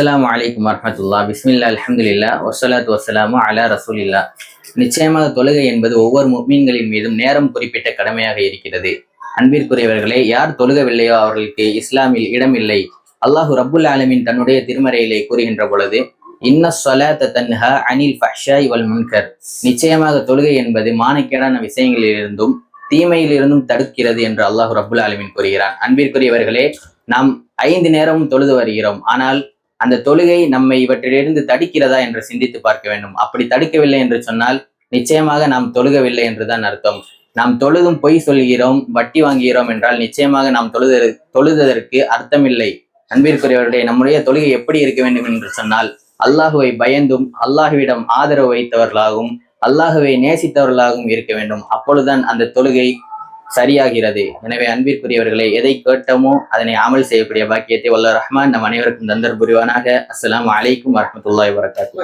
அஸ்லாம் வலைக்கம் வரமத்துல்லா பிஸ்மில்லா அலமதுல்லா வஸ்ஸலாத்து வஸ்ஸலாமு அலா ரசூலில்லா நிச்சயமாக தொழுகை என்பது ஒவ்வொரு முக்மீன்களின் மீதும் நேரம் குறிப்பிட்ட கடமையாக இருக்கிறது. அன்பிற்குரியவர்களே யார் தொழுகவில்லையோ அவர்களுக்கு இஸ்லாமில் இடமில்லை அல்லாஹு ரபுல் ஆலமின் தன்னுடைய திருமறையிலே கூறுகின்ற பொழுது இன்ன சொலாத்த தன்ஹா அனில் ஃபஷாய் வல் முன்கர். நிச்சயமாக தொழுகை என்பது மானக்கேடான விஷயங்களிலிருந்தும் தீமையிலிருந்தும் தடுக்கிறது என்று அல்லாஹு ரபுல் ஆலமின் கூறுகிறான். அன்பிற்குரியவர்களே நாம் ஐந்து நேரமும் தொழுது வருகிறோம். ஆனால் அந்த தொழுகை நம்மை இவற்றிலிருந்து தடுக்கிறதா என்று சிந்தித்து பார்க்க வேண்டும். அப்படி தடுக்கவில்லை என்று சொன்னால் நிச்சயமாக நாம் தொழுகவில்லை என்றுதான் அர்த்தம். நாம் தொழுதும் பொய் சொல்கிறோம் வட்டி வாங்குகிறோம் என்றால் நிச்சயமாக நாம் தொழுத தொழுததற்கு அர்த்தமில்லை. அன்பிற்குரியவருடைய நம்முடைய தொழுகை எப்படி இருக்க வேண்டும் என்று சொன்னால் அல்லாஹுவை பயந்தும் அல்லாஹுவிடம் ஆதரவு வைத்தவர்களாகவும் அல்லாஹுவை நேசித்தவர்களாகவும் இருக்க வேண்டும். அப்பொழுதுதான் அந்த தொழுகை சரியாகிறது. எனவே அன்பிற்குரியவர்களை எதை கேட்டோமோ அதனை அமல் செய்யக்கூடிய பாக்கியத்தை வல்ல ரஹ்மான் நம் அனைவருக்கும் தந்தர் புரிவானாக அஸ்லாம் அலைக்கும் வரமத்துல்லாய் வரகாத்து